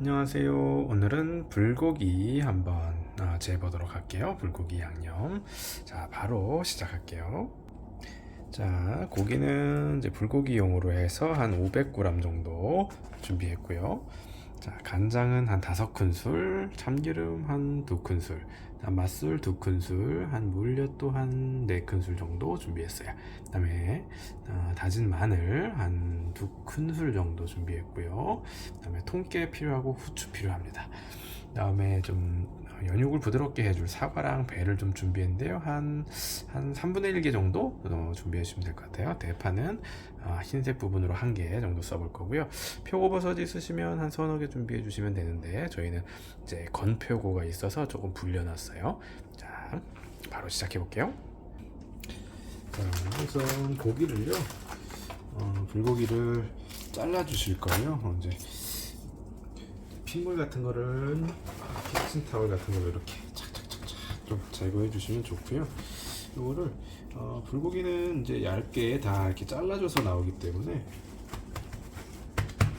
안녕하세요. 오늘은 불고기 한번 아, 재보도록 할게요. 불고기 양념. 자, 바로 시작할게요. 자, 고기는 이제 불고기용으로 해서 한 500g 정도 준비했고요. 자, 간장은 한 5큰술, 참기름 한 2큰술, 자, 맛술 2큰술, 한 물엿도 한 4큰술 정도 준비했어요. 그다음에 어, 다진 마늘 한 2큰술 정도 준비했고요. 그다음에 통깨 필요하고 후추 필요합니다. 그다음에 좀 연육을 부드럽게 해줄 사과랑 배를 좀 준비했는데요. 한, 한 3분의 1개 정도 어, 준비해 주시면 될 것 같아요. 대파는 아, 흰색 부분으로 한 개 정도 써볼 거고요. 표고버섯 있으시면 한 서너 개 준비해 주시면 되는데 저희는 이제 건표고가 있어서 조금 불려놨어요. 자, 바로 시작해 볼게요. 자, 우선 고기를요. 어, 불고기를 잘라 주실 거예요. 어, 이제 핏물 같은 거를 키친 타월 같은 걸로 이렇게 착착착착 좀 제거해 주시면 좋고요. 이거를 어, 불고기는 이제 얇게 다 이렇게 잘라줘서 나오기 때문에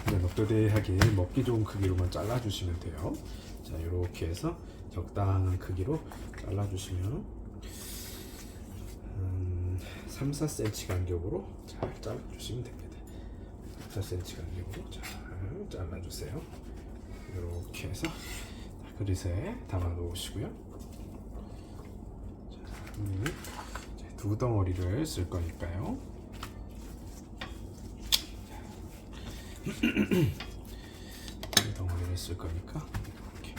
그냥 넉더대하게 먹기 좋은 크기로만 잘라주시면 돼요. 자, 이렇게 해서 적당한 크기로 잘라주시면 음, 3, 4cm 간격으로 잘 잘라주시면 됩니다. 4cm 간격으로 잘 잘라주세요. 이렇게 해서 그릇에 담아 놓으시고요. 자, 음, 이제 두 덩어리를 쓸 거니까요. 두 덩어리를 쓸 거니까 이렇게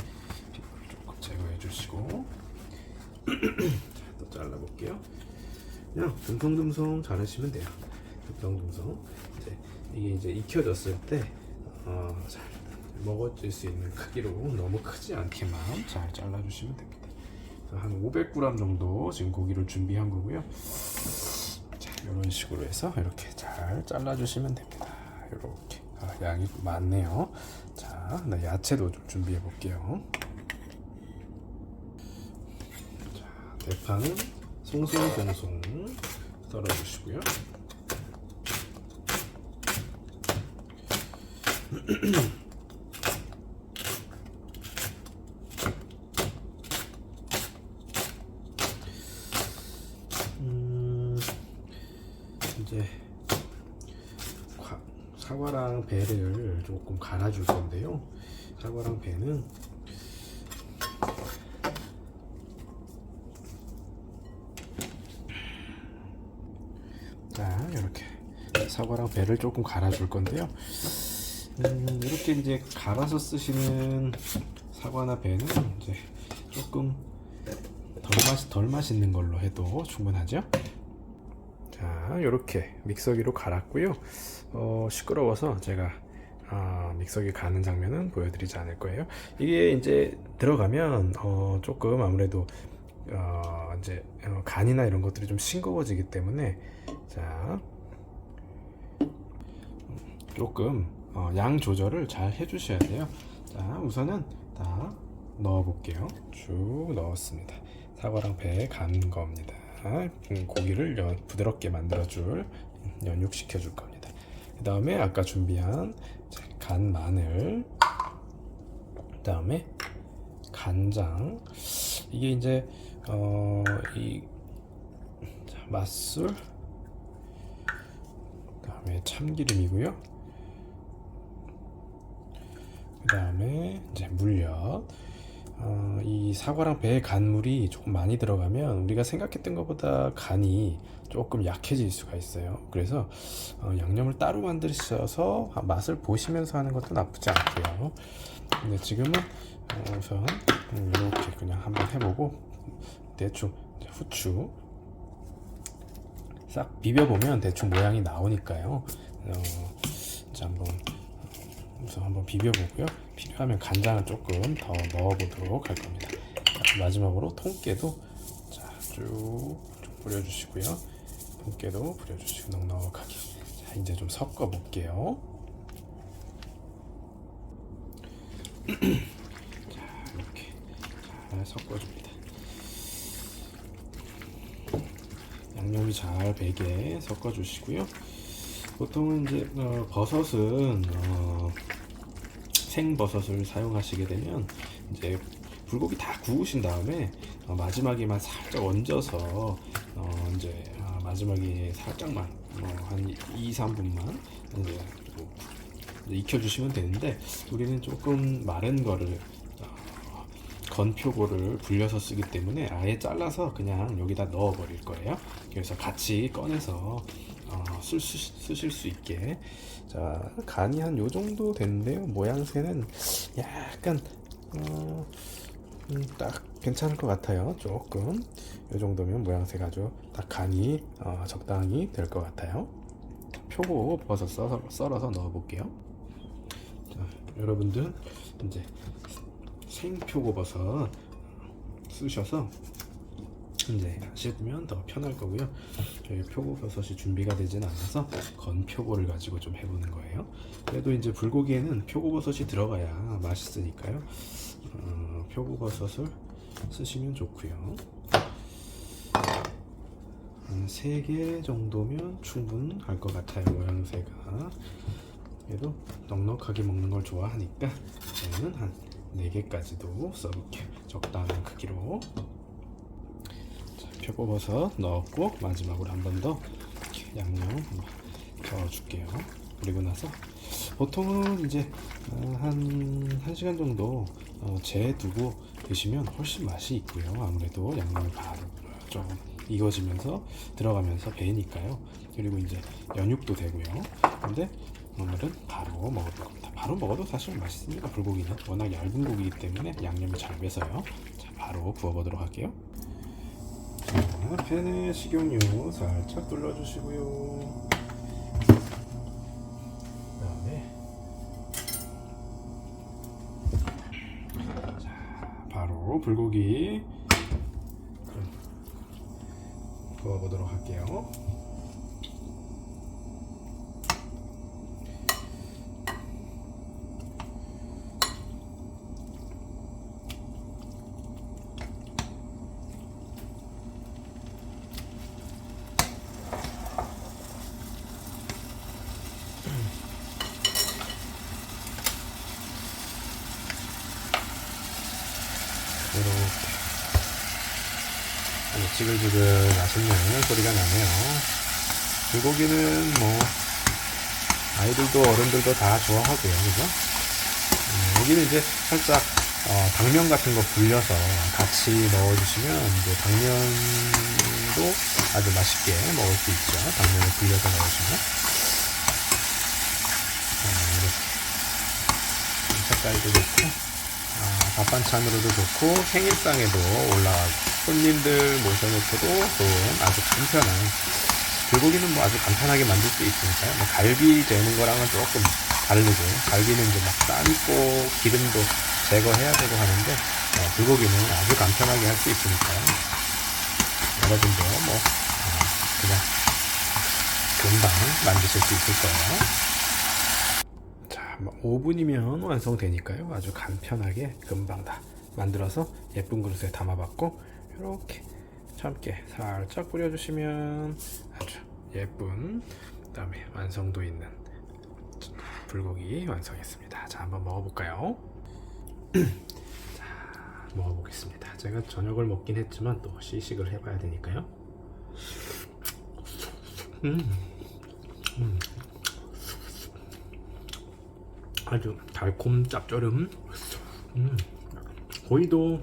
조금 제거해 주시고 자, 또 잘라 볼게요. 그냥 듬성듬성 자르시면 돼요. 듬성듬성. 이제 이게 이제 익혀졌을 때 어, 잘 먹어질 수 있는 크기로 너무 크지 않게만 잘 잘라주시면 됩니다. 한 500g 정도 지금 고기를 준비한 거고요. 자, 이런 식으로 해서 이렇게 잘 잘라주시면 됩니다. 이렇게 아, 양이 많네요. 자, 나 야채도 좀 준비해 볼게요. 자, 대파는 송송송송 썰어주시고요. 이제 과- 사과랑 배를 조금 갈아줄 건데요. 사과랑 배는 자 이렇게 사과랑 배를 조금 갈아줄 건데요. 음, 이렇게 이제 갈아서 쓰시는 사과나 배는 이제 조금 덜, 맛, 덜 맛있는 걸로 해도 충분하죠. 자, 이렇게 믹서기로 갈았고요. 어, 시끄러워서 제가 아, 믹서기 가는 장면은 보여드리지 않을 거예요. 이게 이제 들어가면 어, 조금 아무래도 어, 이제 어, 간이나 이런 것들이 좀 싱거워지기 때문에 자 조금 어, 양 조절을 잘 해주셔야 돼요. 자 우선은 다 넣어 볼게요. 쭉 넣었습니다. 사과랑 배에 간 겁니다. 음, 고기를 연- 부드럽게 만들어줄 연육시켜 줄 겁니다. 그 다음에 아까 준비한 자, 간 마늘, 그 다음에 간장. 이게 이제 어, 이 자, 맛술, 그 다음에 참기름이고요. 그 다음에 이제 물엿. 어, 이 사과랑 배의 간물이 조금 많이 들어가면 우리가 생각했던 것보다 간이 조금 약해질 수가 있어요. 그래서 어, 양념을 따로 만드셔서 맛을 보시면서 하는 것도 나쁘지 않고요. 근데 지금은 어, 우선 이렇게 그냥 한번 해보고 대충 후추 싹 비벼보면 대충 모양이 나오니까요. 어, 이제 한번 우선 한번 비벼보고요. 필요하면 간장을 조금 더 넣어보도록 할 겁니다. 자, 마지막으로 통깨도 자, 쭉, 쭉 뿌려주시고요. 통깨도 뿌려주시고 넉넉하게. 자, 이제 좀 섞어 볼게요. 자, 이렇게 잘 섞어줍니다. 양념이 잘 배게 섞어주시고요. 보통은 이제 어, 버섯은 어, 생버섯을 사용하시게 되면 이제 불고기 다 구우신 다음에 어, 마지막에만 살짝 얹어서 어, 이제 아, 마지막에 살짝만 어, 한 2, 3분만 이제 뭐 익혀주시면 되는데 우리는 조금 마른 거를 어, 건표고를 불려서 쓰기 때문에 아예 잘라서 그냥 여기다 넣어 버릴 거예요. 그래서 같이 꺼내서 어, 쓸 수, 쓰실 수 있게 자 간이 한 요 정도 됐는데요. 모양새는 약간 어, 음, 딱 괜찮을 것 같아요. 조금 이 정도면 모양새가 아주 딱 간이 어, 적당히 될 것 같아요. 표고 버섯 썰어, 썰어서 넣어 볼게요. 자, 여러분들 이제 생표고 버섯 쓰셔서 이제 하시면 더 편할 거고요. 저희 표고 버섯이 준비가 되진 않아서 건 표고를 가지고 좀 해보는 거예요. 그래도 이제 불고기에는 표고 버섯이 들어가야 맛있으니까요. 어, 표고 버섯을 쓰시면 좋고요. 한 3개 정도면 충분할 것 같아요. 모양새가. 그래도 넉넉하게 먹는 걸 좋아하니까 저는 한 4개까지도 써볼게요. 적당한 크기로. 자, 표고버섯 넣었고 마지막으로 한 번 더 양념 저어줄게요. 그리고 나서 보통은 이제 어, 한 1시간 정도 어, 재두고 드시면 훨씬 맛이 있고요. 아무래도 양념이 바로 좀 익어지면서 들어가면서 배니까요. 그리고 이제 연육도 되고요. 근데 오늘은 바로 먹어볼 겁니다. 바로 먹어도 사실 맛있습니다. 불고기는 워낙 얇은 고기이기 때문에 양념이 잘 배서요. 자, 바로 구워보도록 할게요. 자, 팬에 식용유 살짝 둘러주시고요. 그다음에 자, 바로 불고기 구워보도록 할게요. 이렇게 지글지글 맛있는 소리가 나네요. 불고기는 뭐 아이들도 어른들도 다 좋아하고요, 그죠? 음, 여기는 이제 살짝 어, 당면 같은 거 불려서 같이 넣어주시면 이제 당면도 아주 맛있게 먹을 수 있죠. 당면을 불려서 넣으시면. 자, 이렇게 색깔도 좋고. 아, 밥 반찬으로도 좋고 생일상에도 올라가고 손님들 모셔놓고도 좋은 아주 간편한 불고기는 뭐 아주 간편하게 만들 수 있으니까요. 뭐 갈비 되는 거랑은 조금 다르고 갈비는 이제 막 삶고 기름도 제거해야 되고 하는데 어, 불고기는 아주 간편하게 할 수 있으니까요. 여러분도 뭐 어, 그냥 금방 만드실 수 있을 거예요. 자, 뭐 5분이면 완성되니까요. 아주 간편하게 금방 다 만들어서 예쁜 그릇에 담아봤고 이렇게 참깨 살짝 뿌려주시면 아주 예쁜 그다음에 완성도 있는 불고기 완성했습니다. 자, 한번 먹어볼까요? 자, 먹어보겠습니다. 제가 저녁을 먹긴 했지만 또 시식을 해봐야 되니까요. 음. 음. 아주 달콤 짭조름. 음, 고기도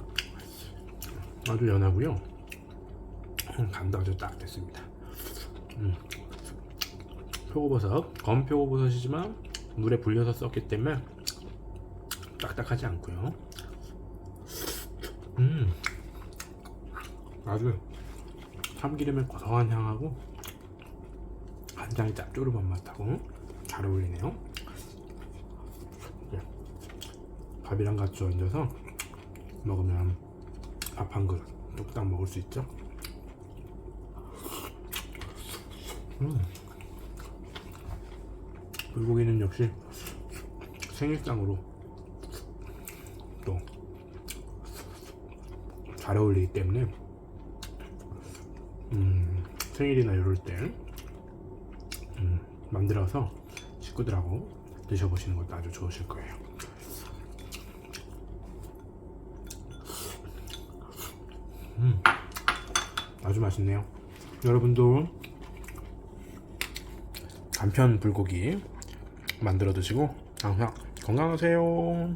아주 연하고요. 음, 간도 아주 딱 됐습니다. 음, 표고버섯. 검 표고버섯이지만 물에 불려서 썼기 때문에 딱딱하지 않고요. 음, 아주 참기름의 고소한 향하고 간장의 짭조름한 맛하고 잘 어울리네요 밥이랑 같이 얹어서 먹으면 밥 한 그릇 뚝딱 먹을 수 있죠. 음. 불고기는 역시 생일상으로 또 잘 어울리기 때문에 음, 생일이나 이럴 때 음, 만들어서 식구들하고 드셔보시는 것도 아주 좋으실 거예요. 아주 맛있네요. 여러분도 간편 불고기 만들어 드시고 항상 건강하세요.